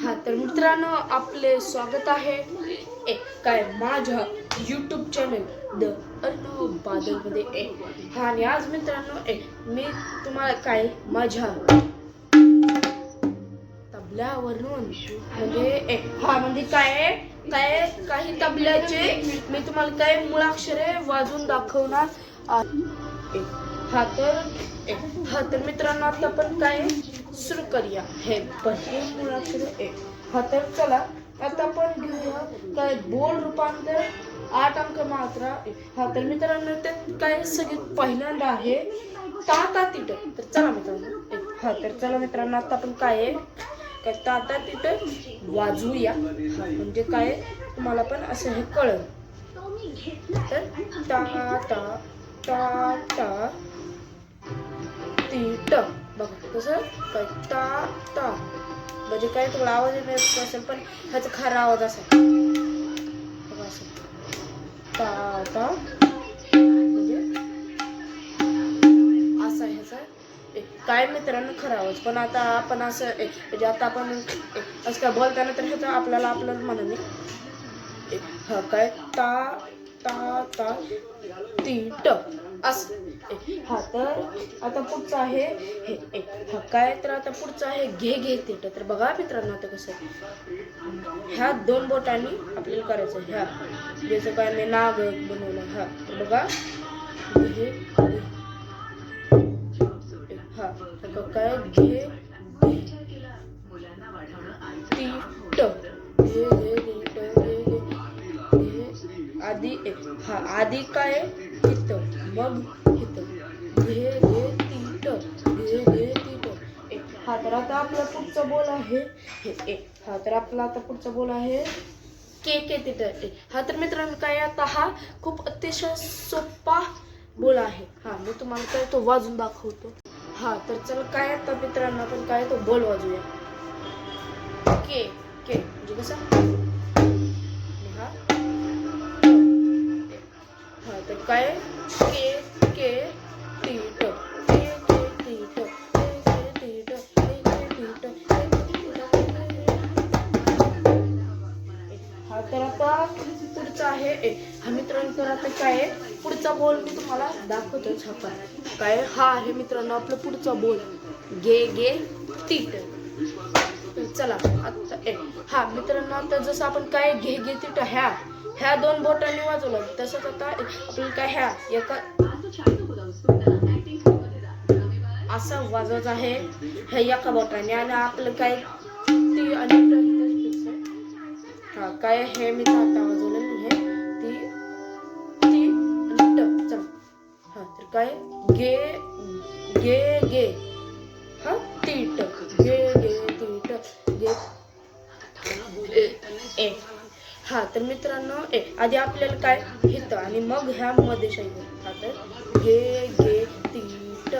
हा तर मित्रांनो आपले स्वागत आहे ए काय माझ्या यूट्यूब चॅनल द अर्णव बादलमध्ये. ए हा आणि आज मित्रांनो ए मी तुम्हाला काय माझ्या तबल्यावरून म्हणजे ए हा म्हणजे काय आहे? काय काही तबल्याचे मी तुम्हाला काय मुळाक्षरे वाजून दाखवणार हा तर ए, हा तर मित्रांनो आता पण काय सुरू करूया. हे पहिले मुळाक्षरे एक हा तर चला आता आपण घेऊया काय बोल रूपांतर. आठ अंक मात्रा हा तर मित्रांनो त्यात काय सगळे पहिल्यांदा आहे? ताता तिट तर चला मित्रांनो हा तर चला मित्रांनो आता आपण काय आहे? काय ताता तिथं वाजवूया. म्हणजे काय तुम्हाला पण असं हे कळलं. तर ता ता ता ता बघ कसं काय ता. ता म्हणजे काय तुम्हाला आवाज येत असेल पण ह्याचा खरा आवाज असा. बघा असं. ता ता. म्हणजे असा ह्याचा काय मित्रांनो खरा आवाज. पण आता आपण असं म्हणजे आता आपण असं काय बोलताना तर ह्याचा आपल्याला आपल्याला म्हणाने एक हा काय? ता ता ता ती ट असं हा तर आता पुढचं आहे. हे एक हा काय तर आता पुढचं आहे. घे घे ते ट तर बघा मित्रांनो आता कसं आहे. ह्या दोन बोटांनी आपल्याला करायचं ह्या. ज्याचं काय मी नाग बनवलं हा. तर बघा. घे घे. हा. तर काय? घे हा आधी काय? हित मग हित घे घे तीट घे घे तीट एक. हा तर आता आपला पुढचा बोल आहे. हे एक. हा तर आपला आता पुढचा बोल आहे. के के तिट हा तर मित्रांनो काय आता हा खूप अतिशय सोपा बोल आहे. हा मी तुम्हाला काय तो वाजून दाखवतो. हा तर चला काय आता मित्रांनो आपण काय तो बोल वाजूया. के के. म्हणजे कसं? हां तर काय? K K T T. के के टी ट. के के टी ट. के के टी ट. हा तर आता पुढचा आहे ए. हा मित्रांनो तर आता काय आहे? पुढचा बोल मी तुम्हाला दाखवतो हा काय? हा आहे मित्रांनो आपलं पुढचा बोल घे गे टीट चला आता ए. हा मित्रांनो आता जसं आपण काय घे घे टीट ह्या. ह्या दोन बोटांनी वाजवलं. तसंच आता आपल्याला काय ह्या एका असं वाजवत आहे. ह्या एका बोटाने. आणि आपलं काय ती आणि हा काय हे मी आता वाजवलं हे ती ती आणि ट हा तर काय? गे गे गे. हा ती ट गे गे ती ट गे. ए, ए. हा तर मित्रांनो ए आधी आपल्याला काय हित आणि मग ह्या मध्ये शैली हा तर गे गे तीट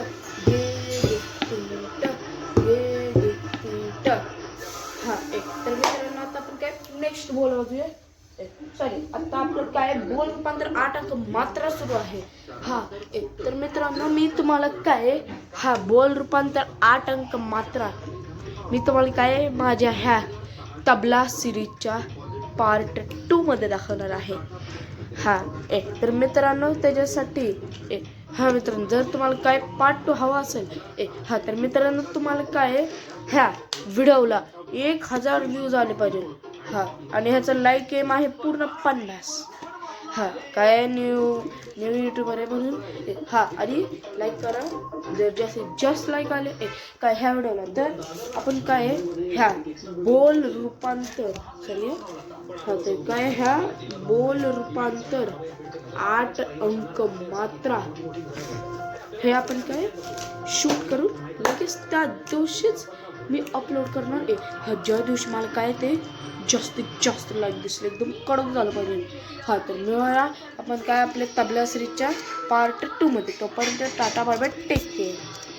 गे गे तीट गे गे तीट. हा एक तर मित्रांनो आता आपण काय नेक्स्ट बोल वाजूया सॉरी आता आपलं काय बोल रूपांतर आठ अंक मात्रा सुरू आहे. हा एक तर मित्रांनो मी तुम्हाला काय हा बोल रूपांतर आठ अंक मात्रा मी तुम्हाला काय माझ्या ह्या तबला सिरीजच्या पार्ट टूमध्ये दाखवणार आहे. हा एक तर मित्रांनो त्याच्यासाठी ए हा मित्रांनो जर तुम्हाला काय पार्ट टू हवा असेल ए हा तर मित्रांनो तुम्हाला काय ह्या व्हिडिओला एक हजार व्ह्यूज आले पाहिजे हा आणि ह्याचा लाईक एम आहे पूर्ण पन्नास. हां काय न्यू न्यू यूट्यूबर आहे म्हणून हां आणि लाईक करा. जर जास्तीत जास्त लाईक आले ए, काय ह्या व्हिडिओला तर आपण काय ह्या बोल रूपांतर सॉरी हां तर काय ह्या बोल रूपांतर आठ अंक मात्रा. हे आपण काय शूट करून लगेच त्या दिवशीच मी अपलोड करणार आहे. हा ज्या दिवशी मला काय ते जास्तीत जास्त लाईक दिसले एकदम कडक झालं पाहिजे. हा तर मिळाला आपण काय आपल्या तबला सिरीजच्या पार्ट टूमध्ये तोपर्यंत tata bye bye take care